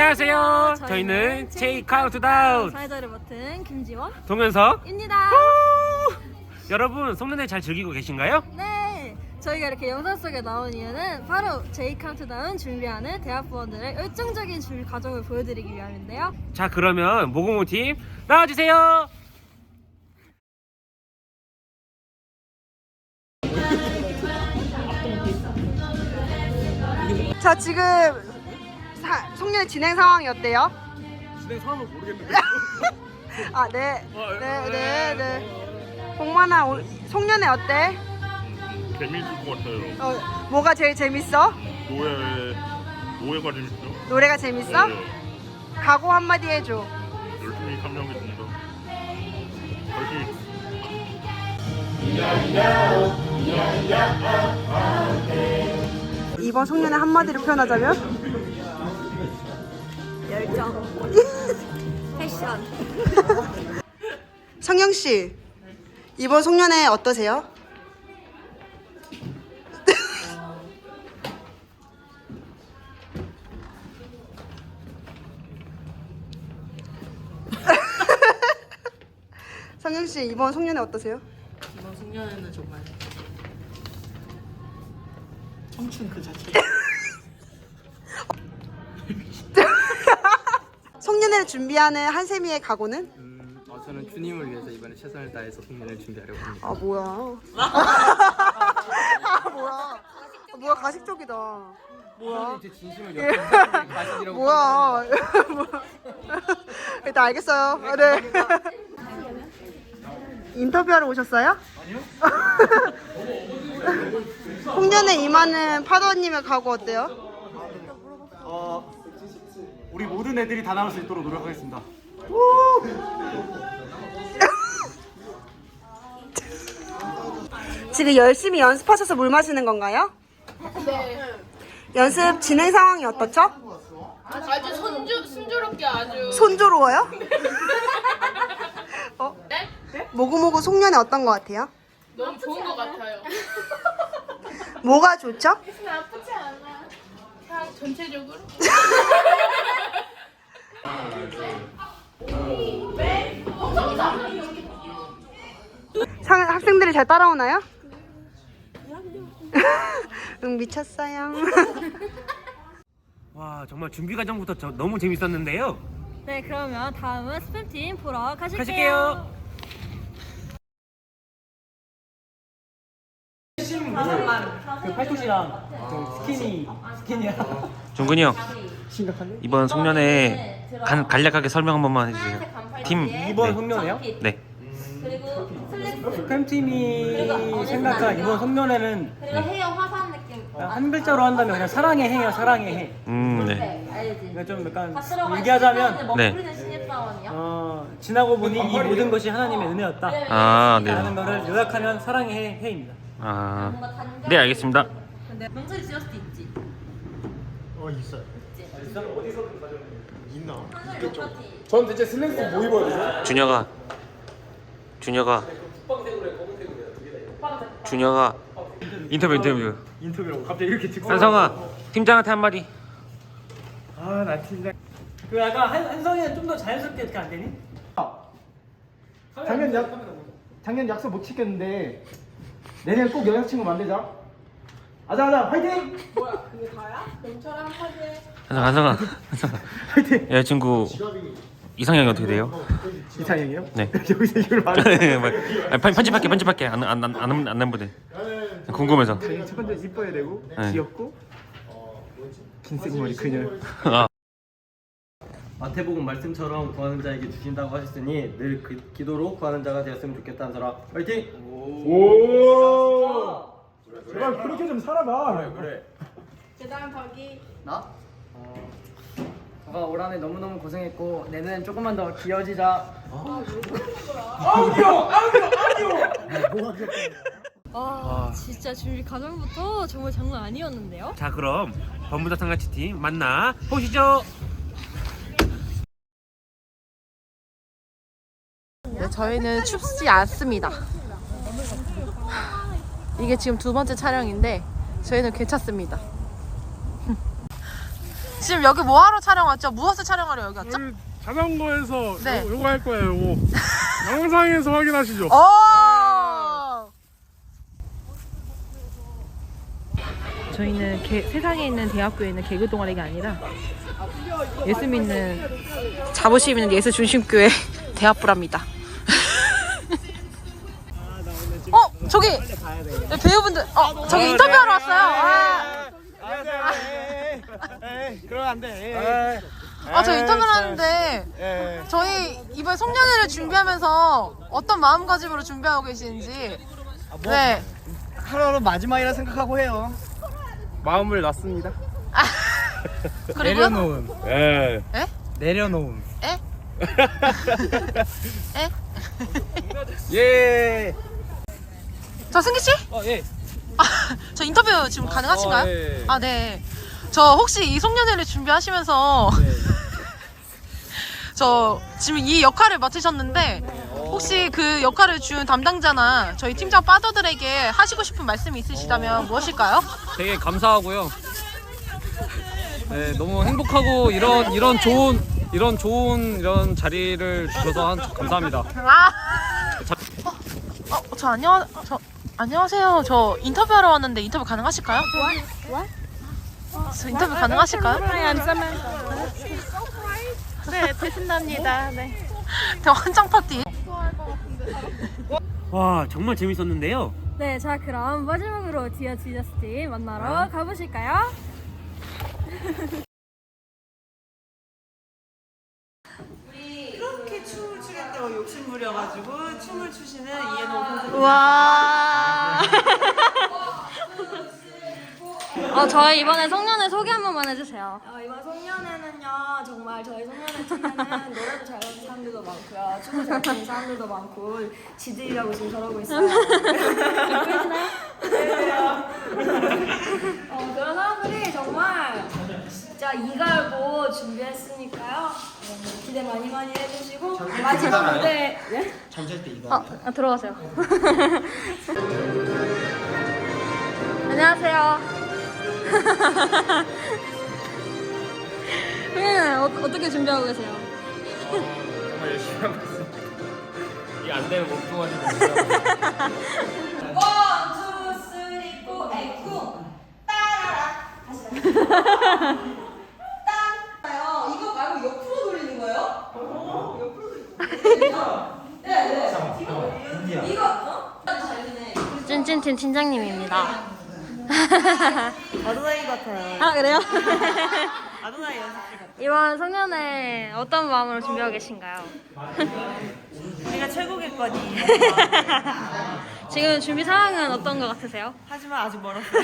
안녕하세요. 저희는 카운트다운 사회자를 맡은 김지원입니다. 동현석 입니다. 우! 여러분 송년회 잘 즐기고 계신가요? 네, 저희가 이렇게 영상 속에 나온 이유는 바로 제이 카운트다운 준비하는 대학부원들의 열정적인 준비 과정을 보여드리기 위함인데요. 자 그러면 모공모 팀 나와주세요. 자 지금 사, 송년회 진행 상황이 어때요? 진행 상황은 모르겠는데. 아 네, 어, 네, 네, 네. 공만아 오- 송년회 어때? 재밌을 것 같아요. 어, 뭐가 제일 재밌어? 노예 노예가 재밌죠? 노래가 재밌어? 네, 각오 한마디 해줘. 열심히 참여하겠습니다. 열심히 이번 송년회 한마디로 표현하자면? 열정, 패션. 성영 씨 이번 송년회 어떠세요? 성영 씨 이번 송년회 어떠세요? 이번 숙녀는 정말 청춘 그 자체. 송년회를 준비하는 한세미의 각오는? 음, 어, 저는 주님을 위해서 이번에 최선을 다해서 공연을 준비하려고 합니다. 아 뭐야? 아 뭐야? 아, 뭐야 가식적이다. 뭐야? 제 진심을 역전 가시라고 뭐야? 일단 알겠어요. 아, 네. 인터뷰하러 오셨어요? 아니요. 홍련에 임하는 파도님의 각오 어때요? 어, 우리 모든 애들이 다 나올 수 있도록 노력하겠습니다. 지금 열심히 연습하셔서 물 마시는 건가요? 네. 연습 진행 상황이 어떻죠? 아주 손주, 순조롭게 아주 손조로워요? 어? 네? 모구모구 송년회 어떤 것 같아요? 너무 좋은 것 같아요. 뭐가 좋죠? 나쁘지 않아. 그냥 전체적으로. 상, 학생들이 잘 따라오나요? 응 미쳤어요. 와 정말 준비 과정부터 저- 너무 재밌었는데요. 네, 그러면 다음은 스팸팀 보러 가실게요. 가실게요. 그 팔토시랑 그 스키니 스키니야. 종근이 형 이번 송년회 간, 간략하게 설명 한 번만 해주세요. 팀 이번 네. 송년회요? 네. 스팸 팀이 생각한 이번 송년회는 그리고 헤어 화사한 느낌. 한 글자로 한다면 그냥 사랑의 해요, 사랑의 해. 음 네. 네, 알지. 그러니까 좀 약간 다 들어가 얘기하자면 네. 먹부리는 신입사원이야. 어, 지나고 보니 이 모든 것이 하나님의 은혜였다. 아 네. 라는 거를 요약하면 사랑의 해, 해입니다. 아. 네 알겠습니다. 근데 명철이 지었을 때 있지. 전 대체 슬랙스 뭐 입어야 되죠? 준혁아. 준혁아. 준혁아. 인터뷰 인터뷰. 인터뷰라고? 갑자기 이렇게 찍고. 한성아 팀장한테 한마디. 아, 나 팀장. 그 약간 한, 한성이는 좀 더 자연스럽게 이렇게 안 되니? 작년 약 작년 약속 못 지켰는데 내년 꼭 여자친구 만들자. 아자 아자 화이팅! 한성 한성아 한성아 화이팅! 여자친구 이상형이 어떻게 돼요? 이상형이요? 네 여기서 이걸 말해. 아니, 편- 편집할게 편집할게 안안안안 남부대 궁금해서 첫 번째 이뻐야 되고 네. 귀엽고 긴 생머리 그녀. 아, 마태복음 말씀처럼 구하는 자에게 주신다고 하셨으니 늘 그 기도로 구하는 자가 되었으면 좋겠다는 사람. 화이팅! 오. 제발 그렇게 좀 살아봐. 그래. 그다음 덕이 나? 어, 너가 올 한해 너무너무 고생했고 내년엔 조금만 더 귀여워지자. 와, 진짜 준비 과정부터 정말 장난 아니었는데요. 자 그럼 범부다 상가치 팀 만나 보시죠. 네, 저희는 춥지 않습니다. 이게 지금 두 번째 촬영인데 저희는 괜찮습니다. 지금 여기 뭐 하러 촬영 왔죠? 무엇을 촬영하러 여기 왔죠? 자전거에서 네. 요, 요거 할 거예요. 요거. 영상에서 확인하시죠. 오! 저희는 개- 세상에 있는 대학교에 있는 개그 동아리가 아니라 예수 믿는 자부심 있는 예수 중심교회 대합부랍니다. 저기 네, 배우분들 어 저기 인터뷰하러 왔어요. 아, 그러면 안 돼. 아, 저 인터뷰를 하는데 예. 저희 이번 송년회를 준비하면서 어떤 마음가짐으로 준비하고 계시는지 네 하루하루 마지막이라 생각하고 해요. 마음을 놨습니다. 그리고요 내려놓음. 예. 내려놓음. 에? 에? 예. 저 승기 씨? 어 예. 저 인터뷰 지금 가능하신가요? 어, 예. 아 네. 저 혹시 이 송년회를 준비하시면서 네. 저 지금 이 역할을 맡으셨는데 혹시 그 역할을 준 담당자나 저희 팀장 파더들에게 하시고 싶은 말씀이 있으시다면 무엇일까요? 되게 감사하고요. 네, 너무 행복하고 이런 이런 좋은 이런 좋은 이런 자리를 주셔서 한- 감사합니다. 아, 어, 어, 저 안녕, 저 안녕하세요. 저 인터뷰하러 왔는데 인터뷰 가능하실까요? 저 인터뷰 가능하실까요? 네 되신답니다. 네. 저 환장 파티. 와 정말 재밌었는데요. 네, 자 그럼 마지막으로 디어 지저스티 만나러 가보실까요? 그렇게 춤을 추겠다고 욕심 부려가지고 춤을 추시는 이해노 선수. 와. 어, 저희 이번에 송년회 소개 한 번만 해주세요. 어, 이번 송년회는요 정말 저희 송년회 팀에는 노래도 잘 부르는 사람들도 많고요 춤을 잘 추는 사람들도 많고 지들이라고 지금 저러고 있어요 보이시나요? 어, 그런 사람들이 정말 진짜 이갈고 준비했으니까요 네, 기대 많이 많이 해주시고 마지막 무대 네? 아, 아, 들어가세요. 안녕하세요. 형님 어, 어떻게 준비하고 계세요? 정말 열심히 하고 있습니다. 이게 안 되면 몸뚱아리 찐 찐팀 팀장님입니다. 아도나이 같아요 아 그래요? 아도나이 연습 이번 송년회 어떤 마음으로 준비하고 계신가요? 우리가 최고겠거니 지금 준비 상황은 어떤 것 같으세요? 하지만 아직 멀었어요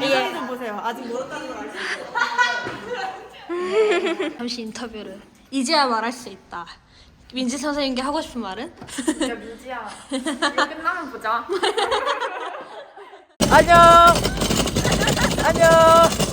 이게 좀 보세요 아직 멀었다는 걸 알수 잠시 인터뷰를 이제야 말할 수 있다. 민지 선생님께 하고 싶은 말은? 야 민지야. 이거 끝나면 보자. 안녕. 안녕